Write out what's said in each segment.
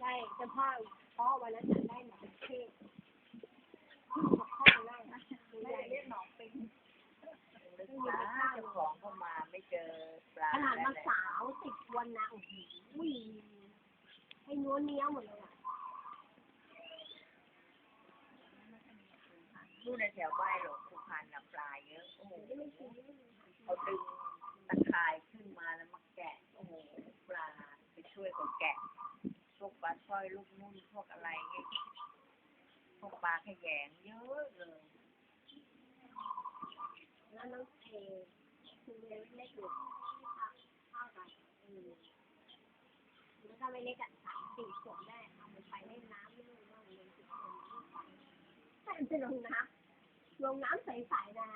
ได้เจ้าพ่อพ่อวันนั้นจะได้หนองเทพพ่อได้นะได้เรียกหนองเป็นนึกว่าเจ้าของเข้ามาไม่เจอปลาขนาดมาสาวติดวันนะโอ้โหให้นัวเนี้ยหมดเลยอะนู่นในแถวบ้านหลงสุพรรณน่ะปลาเยอะโอ้โหไม่กินไม่กินเขาดึงตะข่ายขึ้นมาแล้วมาแกะโอ้โหปลาไปช่วยเขาแกะพวกปลาสร้ อยลูกนุ่นพวกอะไรเงี้ยพวกปลาขยงเยอะเลยแล้วน้องเอคือเล็กๆอยู่ข้าวกันแล้วก็ไม่เล็กอะสามสี่ขวบได้เอาไปเล่นน้ำไม่รู้ว่ามันเป็นสิบคนไปแต่จะลงน้ำลงน้ำใสๆนะ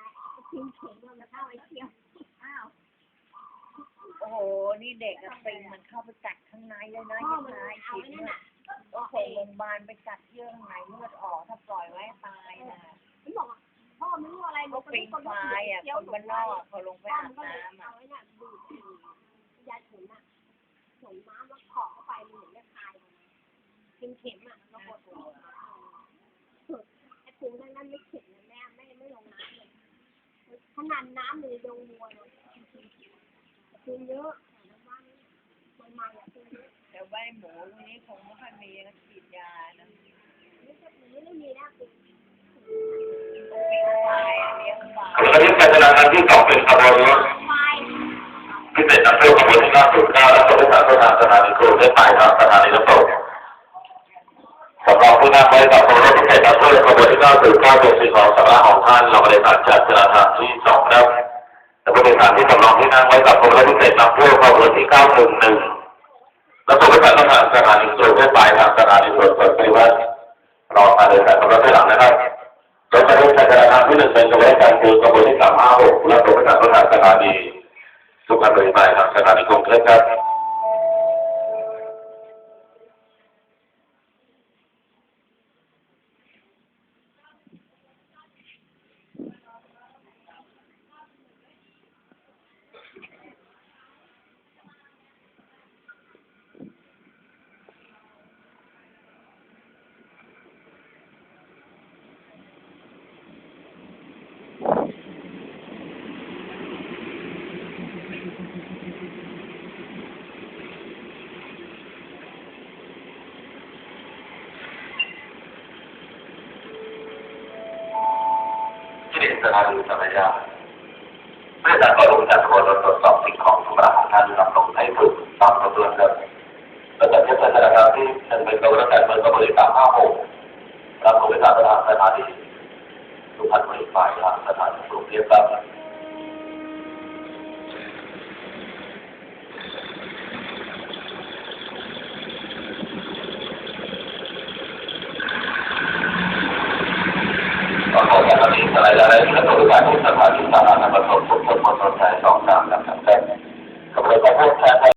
ทีมเข็มันเข้าไปเที่ยวอ้าวโอ้โห นี่เด็กอะปิงมันเข้าไปกัดข้างในเลยนะยังไงเอาผิไว้นั่นเนี่ยน่ะ โอ้โหโรงพยาบาลไปกัดเยื่อข้างในเลือดออกถ้าปล่อยไว้ตายนะมันบอกว่าพ่อไม่รู้อะไรก็ปิงพายอะคนบ้านนอกเขาลงไปพ่ออามับนก็เลยน้ำเอาอะไว้น่ะดูดยาถุนอะถุนน้ำแล้วขอเข้าไปมันเหมือนจะคายเป็นเข็มอะแล้วกดหัวไอ้ปูนั่นนั่นไม่เข็มนะแม่ไม่ไม่ลงน้ำเลยขนาดน้ำเลยดงมัวเลยคือเยอะมันมาอะคือเยอะแต่ว่าไอ้หมูตรงนี้คง ปลาขณะที่การจราจรที่สองเป็นขบวนรถพิเศษนำเที่ยวขบวนที่909และบริษัทต้นทางสถานีกรุงเทพปลายทางสถานีน้ำตกสำหรับผู้นั่งไว้กับขบวนรถพิเศษนำเที่ยวขบวนที่909เป็นสิ่งของสำนักของท่านเราบริษัทจัดจราจรที่สองครับและผู้โดยสารที่สำรองที่นั่งไว้กับขบวนรถพิเศษนำเที่ยวขบวนที่911และบริษัทต้นทางสถานีกรุงเทพปทางสถานีสวนสดปริวัติรอการเดินทางรถที่หลังนะครับ สุพรรณบุรีไปทาง สถานีกรุงเทพครับที่สถานีสัมยาเมื่อกาก็ริการคนตรวจสอบสิ่งของทุกอย่างของท่านนำลงให้ถูกตามกระบวนการและจัดที่สถานการณ์ที่หนึ่งเป็นกระบวนการเมืองก็บริการห้าหกและบริษัททางสถานีสุพรรณบุรีไปทางสถานีกรุงเทพครับ ขอขอบคุณ ที่สไล